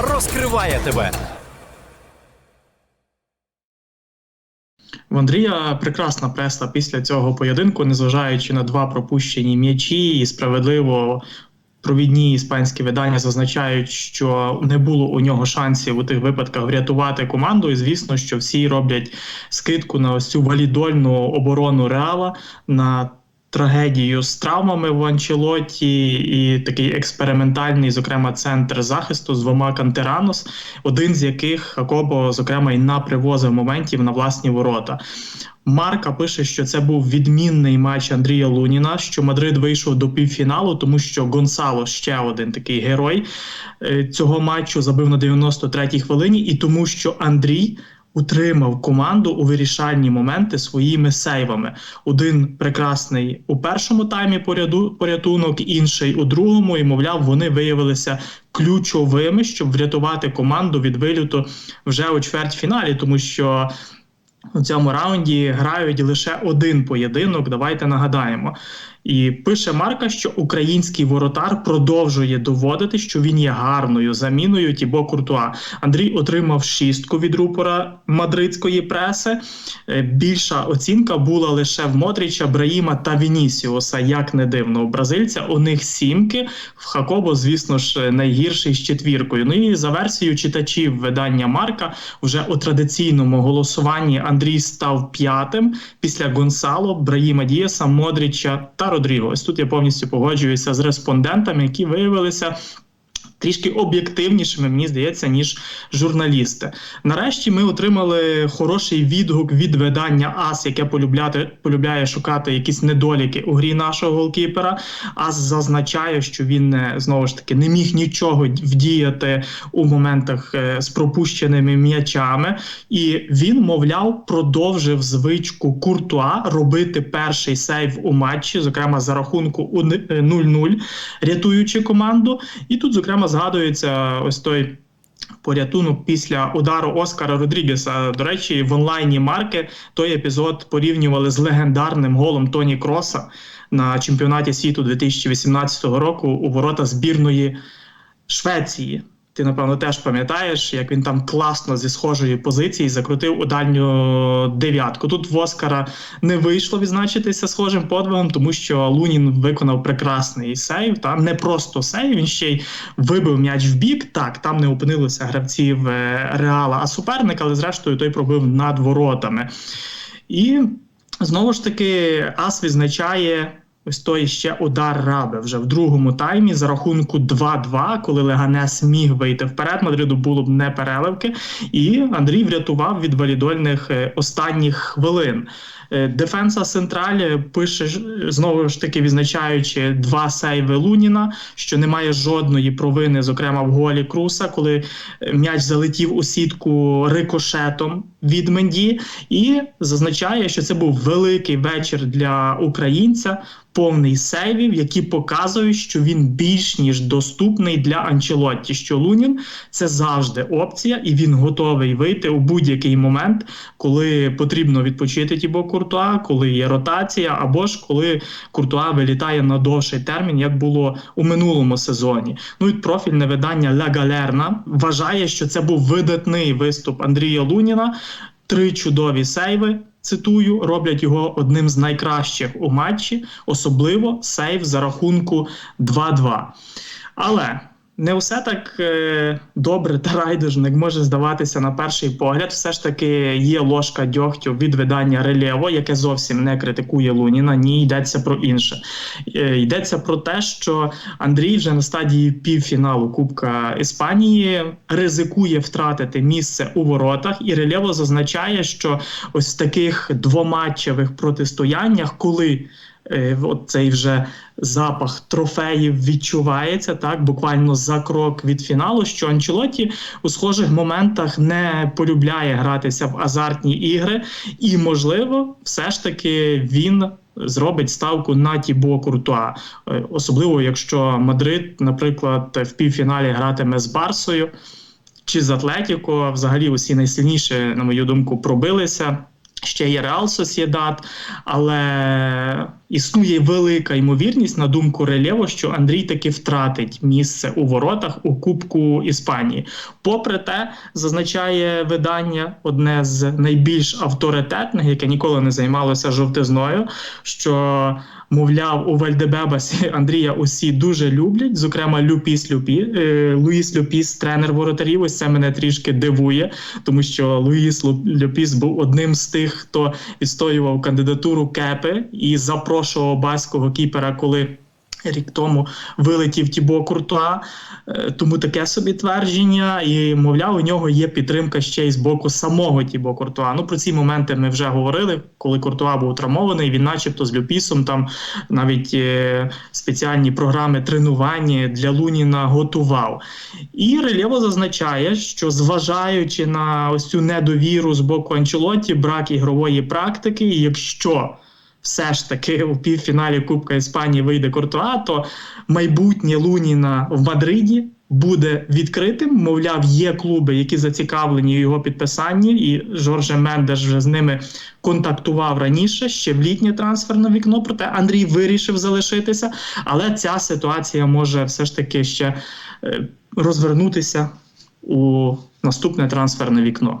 розкриває тебе. В Андрія прекрасна преса після цього поєдинку, незважаючи на два пропущені м'ячі, і справедливо провідні іспанські видання зазначають, що не було у нього шансів у тих випадках врятувати команду. І звісно, що всі роблять скидку на ось цю валідольну оборону реала на. Трагедію з травмами в Анчелоті і такий експериментальний, зокрема, центр захисту з двома кантеранос, один з яких Хакобо, зокрема, і напривозив моментів на власні ворота. Марка пише, що це був відмінний матч Андрія Луніна. Що Мадрид вийшов до півфіналу, тому що Гонсало ще один такий герой е, цього матчу забив на 93-й хвилині, і тому, що Андрій. Утримав команду у вирішальні моменти своїми сейвами. Один прекрасний у першому таймі поряду порятунок, інший у другому. І мовляв, вони виявилися ключовими, щоб врятувати команду від виліту вже у чвертьфіналі, тому що у цьому раунді грають лише один поєдинок. Давайте нагадаємо. І пише Марка, що український воротар продовжує доводити, що він є гарною заміною Тібо Куртуа. Андрій отримав шістку від рупора мадридської преси. Е, Більша оцінка була лише в Модріча, Браїма та Вінісіуса. Як не дивно, у бразильця у них сімки. В Хакобо, звісно ж, найгірший з четвіркою. Ну і за версією читачів видання Марка, вже у традиційному голосуванні Андрій став п'ятим після Гонсало, Браїма Дієса, Модріча та Родріго. Ось тут я повністю погоджуюся з респондентами, які виявилися. Трішки об'єктивнішими, мені здається, ніж журналісти. Нарешті ми отримали хороший відгук від видання АС, яке полюбляти, полюбляє шукати якісь недоліки у грі нашого голкіпера. АС зазначає, що він е, знову ж таки не міг нічого вдіяти у моментах е, з пропущеними м'ячами, і він, мовляв, продовжив звичку Куртуа робити перший сейв у матчі, зокрема за рахунку у 0-0, рятуючи команду. І тут, зокрема, згадується ось той. Порятунок після удару Оскара Родрігеса. До речі, в онлайні марки той епізод порівнювали з легендарним голом Тоні Кроса на чемпіонаті світу 2018 року у ворота збірної Швеції. Ти, напевно, теж пам'ятаєш, як він там класно зі схожої позиції закрутив у дальню дев'ятку. Тут в Оскара не вийшло відзначитися схожим подвигом, тому що Лунін виконав прекрасний сейв. Та не просто сейв, він ще й вибив м'яч в бік. Так, там не опинилося гравців е, реала, а суперник, але зрештою той пробив над воротами. І знову ж таки, Ас відзначає. Ось той ще удар раби вже в другому таймі за рахунку 2-2, коли Леганес міг вийти вперед. Мадриду було б не переливки, і Андрій врятував від валідольних е, останніх хвилин. Е, Дефенса Централь пише знову ж таки, відзначаючи два сейви Луніна, що немає жодної провини, зокрема в голі Круса, коли е, м'яч залетів у сітку рикошетом від Менді, і зазначає, що це був великий вечір для українця. Повний сейвів, які показують, що він більш ніж доступний для Анчелотті. Що Лунін це завжди опція, і він готовий вийти у будь-який момент, коли потрібно відпочити Тібо Куртуа, коли є ротація, або ж коли Куртуа вилітає на довший термін, як було у минулому сезоні. Ну і профільне видання Ля Галерна вважає, що це був видатний виступ Андрія Луніна. Три чудові сейви. Цитую, роблять його одним з найкращих у матчі, особливо сейв за рахунку 2-2. Але не все так е, добре та райдужно, як може здаватися на перший погляд. Все ж таки є ложка дьогтю від видання Релєво, яке зовсім не критикує Луніна. Ні, йдеться про інше. Е, йдеться про те, що Андрій вже на стадії півфіналу Кубка Іспанії ризикує втратити місце у воротах, і Релєво зазначає, що ось в таких двоматчевих протистояннях, коли цей вже запах трофеїв відчувається так, буквально за крок від фіналу. Що Анчелоті у схожих моментах не полюбляє гратися в азартні ігри, і, можливо, все ж таки він. Зробить ставку на Тібо Куртуа, е, особливо якщо Мадрид, наприклад, в півфіналі гратиме з Барсою чи з Атлетіко. Взагалі, усі найсильніші, на мою думку, пробилися Ще є Реал Сосєдат, але існує велика ймовірність, на думку Релєво, що Андрій таки втратить місце у воротах у Кубку Іспанії. Попри те, зазначає видання одне з найбільш авторитетних, яке ніколи не займалося жовтизною, що мовляв у Вальдебебасі Андрія усі дуже люблять, зокрема Люпіс Люпі, е, Луїс Люпіс, тренер воротарів. Ось це мене трішки дивує, тому що Луїс Лу- Люпіс був одним з тих, хто відстоював кандидатуру Кепи і запрошував баського кіпера, коли. Рік тому вилетів Тібо Куртуа, Е, тому таке собі твердження, і мовляв, у нього є підтримка ще й з боку самого Тібо Куртуа. Ну про ці моменти ми вже говорили, коли Куртуа був травмований. Він, начебто, з Люпісом там навіть е, спеціальні програми тренування для Луніна готував. І Рельєво зазначає, що зважаючи на ось цю недовіру з боку Анчелотті, брак ігрової практики, якщо все ж таки у півфіналі Кубка Іспанії вийде Куртуа, то майбутнє Луніна в Мадриді буде відкритим. Мовляв, є клуби, які зацікавлені у його підписанні, і Жорже Мендеш вже з ними контактував раніше, ще в літнє трансферне вікно. Проте Андрій вирішив залишитися, але ця ситуація може все ж таки ще е, розвернутися у наступне трансферне вікно.